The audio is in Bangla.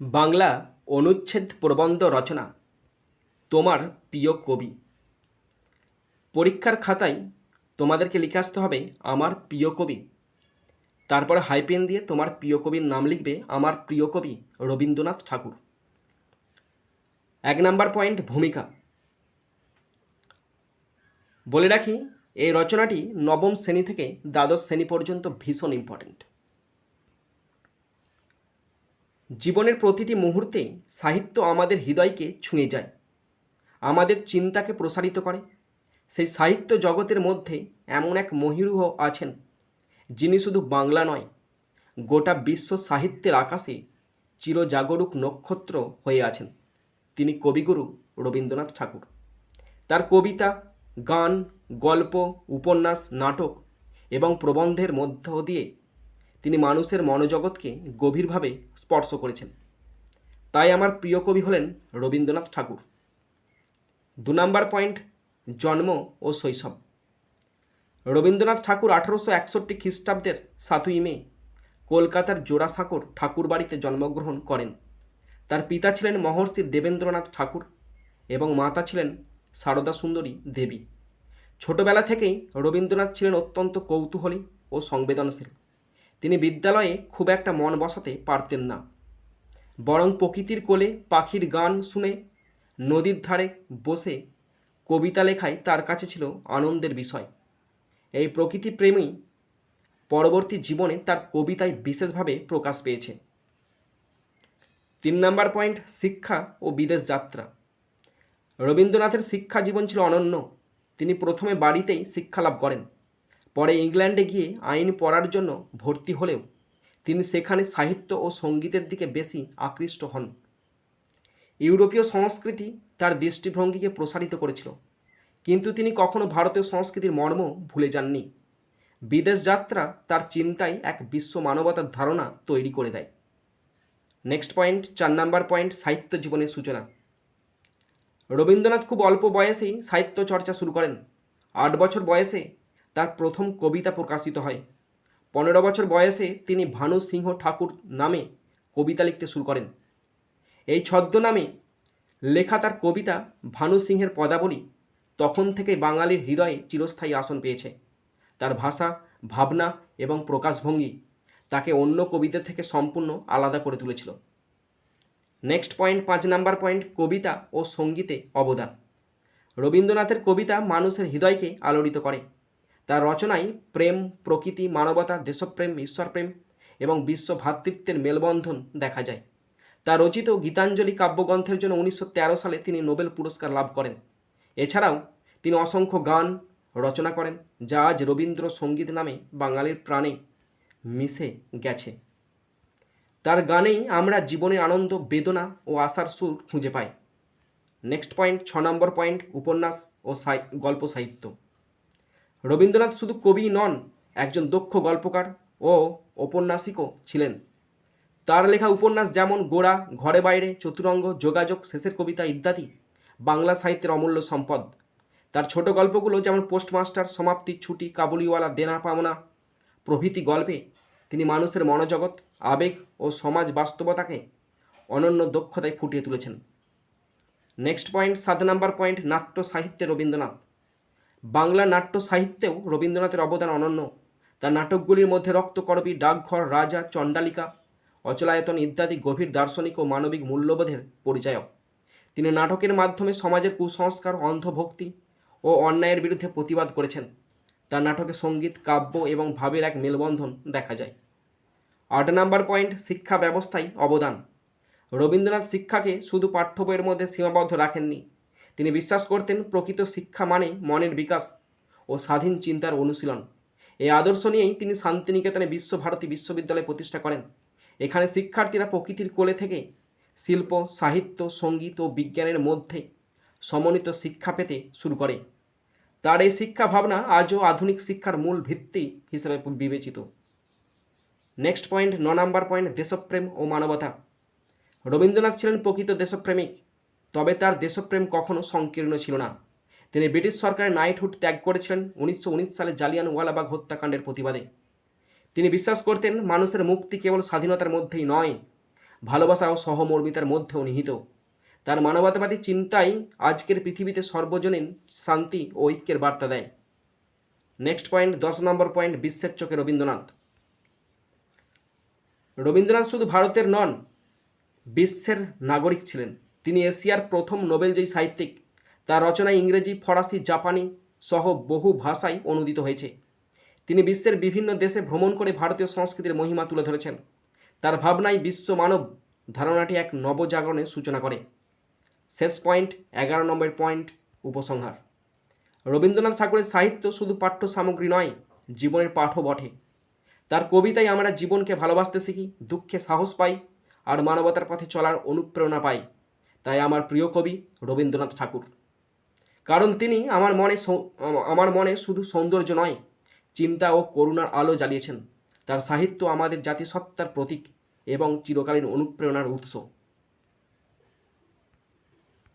বাংলা অনুচ্ছেদ প্রবন্ধ রচনা, তোমার প্রিয় কবি। পরীক্ষার খাতায় তোমাদেরকে লিখে আসতে হবে, আমার প্রিয় কবি। তারপরে হাইপেন দিয়ে তোমার প্রিয় কবির নাম লিখবে, আমার প্রিয় কবি রবীন্দ্রনাথ ঠাকুর। এক নাম্বার পয়েন্ট, ভূমিকা। বলে রাখি, এই রচনাটি নবম শ্রেণি থেকে দ্বাদশ শ্রেণি পর্যন্ত ভীষণ ইম্পর্ট্যান্ট জীবনের প্রতিটি মুহূর্তে সাহিত্য আমাদের হৃদয়কে ছুঁয়ে যায়, আমাদের চিন্তাকে প্রসারিত করে। সেই সাহিত্য জগতের মধ্যে এমন এক মহিরুহ আছেন, যিনি শুধু বাংলা নয়, গোটা বিশ্ব সাহিত্যের আকাশে চিরজাগরুক নক্ষত্র হয়ে আছেন। তিনি কবিগুরু রবীন্দ্রনাথ ঠাকুর। তার কবিতা, গান, গল্প, উপন্যাস, নাটক এবং প্রবন্ধের মধ্য দিয়ে তিনি মানুষের মনোজগৎকে গভীরভাবে স্পর্শ করেছেন। তাই আমার প্রিয় কবি হলেন রবীন্দ্রনাথ ঠাকুর। দু নম্বর পয়েন্ট, জন্ম ও শৈশব। রবীন্দ্রনাথ ঠাকুর আঠারোশো একষট্টি খ্রিস্টাব্দের সাতই মে কলকাতার জোড়াসাঁকোর ঠাকুর বাড়িতে জন্মগ্রহণ করেন। তার পিতা ছিলেন মহর্ষি দেবেন্দ্রনাথ ঠাকুর এবং মাতা ছিলেন সারদা সুন্দরী দেবী। ছোটবেলা থেকেই রবীন্দ্রনাথ ছিলেন অত্যন্ত কৌতূহলী ও সংবেদনশীল। তিনি বিদ্যালয়ে খুব একটা মন বসাতে পারতেন না। বরং প্রকৃতির কোলে পাখির গান শুনে নদীর ধারে বসে কবিতা লেখাই তার কাছে ছিল আনন্দের বিষয়। এই প্রকৃতি প্রেমী পরবর্তী জীবনে তার কবিতায় বিশেষভাবে প্রকাশ পেয়েছে। তিন নম্বর পয়েন্ট, শিক্ষা ও বিদেশ যাত্রা। রবীন্দ্রনাথের শিক্ষা জীবন ছিল অনন্য। তিনি প্রথমে বাড়িতেই শিক্ষা লাভ করেন। পরে ইংল্যান্ডে গিয়ে আইন পড়ার জন্য ভর্তি হলেও তিনি সেখানে সাহিত্য ও সঙ্গীতের দিকে বেশি আকৃষ্ট হন। ইউরোপীয় সংস্কৃতি তার দৃষ্টিভঙ্গিকে প্রসারিত করেছিল, কিন্তু তিনি কখনো ভারতীয় সংস্কৃতির মর্ম ভুলে যাননি। বিদেশ যাত্রা তার চিন্তায় এক বিশ্ব মানবতার ধারণা তৈরি করে দেয়। নেক্সট পয়েন্ট, চার নাম্বার পয়েন্ট, সাহিত্য জীবনের সূচনা। রবীন্দ্রনাথ খুব অল্প বয়সেই সাহিত্য চর্চা শুরু করেন। আট বছর বয়সে তার প্রথম কবিতা প্রকাশিত হয়। পনেরো বছর বয়সে তিনি ভানু সিংহ ঠাকুর নামে কবিতা লিখতে শুরু করেন। এই ছদ্মনামে লেখা তার কবিতা ভানু সিংহের পদাবলী তখন থেকে বাঙালির হৃদয়ে চিরস্থায়ী আসন পেয়েছে। তার ভাষা, ভাবনা এবং প্রকাশভঙ্গি তাকে অন্য কবিদের থেকে সম্পূর্ণ আলাদা করে তুলেছিল। নেক্সট পয়েন্ট, পাঁচ নাম্বার পয়েন্ট, কবিতা ও সঙ্গীতে অবদান। রবীন্দ্রনাথের কবিতা মানুষের হৃদয়কে আলোড়িত করে। তার রচনায় প্রেম, প্রকৃতি, মানবতা, দেশপ্রেম, ঈশ্বরপ্রেম এবং বিশ্ব ভ্রাতৃত্বের মেলবন্ধন দেখা যায়। তার রচিত গীতাঞ্জলি কাব্যগ্রন্থের জন্য উনিশশো তেরো সালে তিনি নোবেল পুরস্কার লাভ করেন। এছাড়াও তিনি অসংখ্য গান রচনা করেন, যা আজ রবীন্দ্র সংগীত নামে বাঙালির প্রাণে মিশে গেছে। তার গানেই আমরা জীবনের আনন্দ, বেদনা ও আশার সুর খুঁজে পাই। নেক্সট পয়েন্ট, ছ নম্বর পয়েন্ট, উপন্যাস ও গল্প সাহিত্য। রবীন্দ্রনাথ শুধু কবি নন, একজন দক্ষ গল্পকার ও ঔপন্যাসিকও ছিলেন। তার লেখা উপন্যাস যেমন গোড়া, ঘরে বাইরে, চতুরঙ্গ, যোগাযোগ, শেষের কবিতা ইত্যাদি বাংলা সাহিত্যের অমূল্য সম্পদ। তার ছোট গল্পগুলো যেমন পোস্টমাস্টার, সমাপ্তি, ছুটি, কাবুলিওয়ালা, দেনা, পাওনা প্রভৃতি গল্পে তিনি মানুষের মনোজগৎ, আবেগ ও সমাজ বাস্তবতাকে অনন্য দক্ষতায় ফুটিয়ে তুলেছেন। নেক্সট পয়েন্ট, সাত নাম্বার পয়েন্ট, নাট্য সাহিত্যে রবীন্দ্রনাথ। বাংলা নাট্য সাহিত্যেও রবীন্দ্রনাথের অবদান অনন্য। তার নাটকগুলির মধ্যে রক্তকরবী ডাকঘর, রাজা, চণ্ডালিকা, অচলায়তন ইত্যাদি গভীর দার্শনিক ও মানবিক মূল্যবোধের পরিচায়ক। তিনি নাটকের মাধ্যমে সমাজের কুসংস্কার, অন্ধভক্তি ও অন্যায়ের বিরুদ্ধে প্রতিবাদ করেছেন। তার নাটকে সংগীত, কাব্য এবং ভাবের এক মেলবন্ধন দেখা যায়। আট নাম্বার পয়েন্ট, শিক্ষা ব্যবস্থায় অবদান। রবীন্দ্রনাথ শিক্ষাকে শুধু পাঠ্য বইয়ের মধ্যে সীমাবদ্ধ রাখেননি তিনি বিশ্বাস করতেন প্রকৃত শিক্ষা মানে মনের বিকাশ ও স্বাধীন চিন্তার অনুশীলন। এই আদর্শ নিয়েই তিনি শান্তিনিকেতনে বিশ্বভারতী বিশ্ববিদ্যালয় প্রতিষ্ঠা করেন। এখানে শিক্ষার্থীরা প্রকৃতির কোলে থেকে শিল্প, সাহিত্য, সংগীত ও বিজ্ঞানের মধ্যে সমন্বিত শিক্ষা পেতে শুরু করে। তার এই শিক্ষা ভাবনা আজও আধুনিক শিক্ষার মূল ভিত্তি হিসেবে বিবেচিত। নেক্সট পয়েন্ট, ন নম্বর পয়েন্ট, দেশপ্রেম ও মানবতা। রবীন্দ্রনাথ ছিলেন প্রকৃত দেশপ্রেমিক। তবে তার দেশপ্রেম কখনো সংকীর্ণ ছিল না। তিনি ব্রিটিশ সরকারের নাইটহুড ত্যাগ করেছিলেন উনিশশো উনিশ সালে জালিয়ান জালিয়ানওয়ালাবাগ হত্যাকাণ্ডের প্রতিবাদে। তিনি বিশ্বাস করতেন মানুষের মুক্তি কেবল স্বাধীনতার মধ্যেই নয়, ভালোবাসা ও সহমর্মিতার মধ্যেও নিহিত। তার মানবতাবাদী চিন্তাই আজকের পৃথিবীতে সর্বজনীন শান্তি ও ঐক্যের বার্তা দেয়। নেক্সট পয়েন্ট, দশ নম্বর পয়েন্ট, বিশ্বের চোখে রবীন্দ্রনাথ। রবীন্দ্রনাথ শুধু ভারতের নন, বিশ্বের নাগরিক ছিলেন। তিনি এশিয়ার প্রথম নোবেলজয়ী সাহিত্যিক। তার রচনা ইংরেজি, ফরাসি, জাপানি সহ বহু ভাষায় অনুদিত হয়েছে। তিনি বিশ্বের বিভিন্ন দেশে ভ্রমণ করে ভারতীয় সংস্কৃতির মহিমা তুলে ধরেছেন। তার ভাবনায় বিশ্ব মানব ধারণাটি এক নবজাগরণের সূচনা করে। শেষ পয়েন্ট, এগারো নম্বর পয়েন্ট, উপসংহার। রবীন্দ্রনাথ ঠাকুরের সাহিত্য শুধু পাঠ্য সামগ্রী নয়, জীবনের পাঠও বটে। তার কবিতায় আমরা জীবনকে ভালোবাসতে শিখি, দুঃখে সাহস পাই, আর মানবতার পথে চলার অনুপ্রেরণা পাই। তাই আমার প্রিয় কবি রবীন্দ্রনাথ ঠাকুর। কারণ তিনি আমার মনে আমার মনে শুধু সৌন্দর্য নয়, চিন্তা ও করুণার আলো জ্বালিয়েছেন। তার সাহিত্য আমাদের জাতিসত্তার প্রতীক এবং চিরকালীন অনুপ্রেরণার উৎস।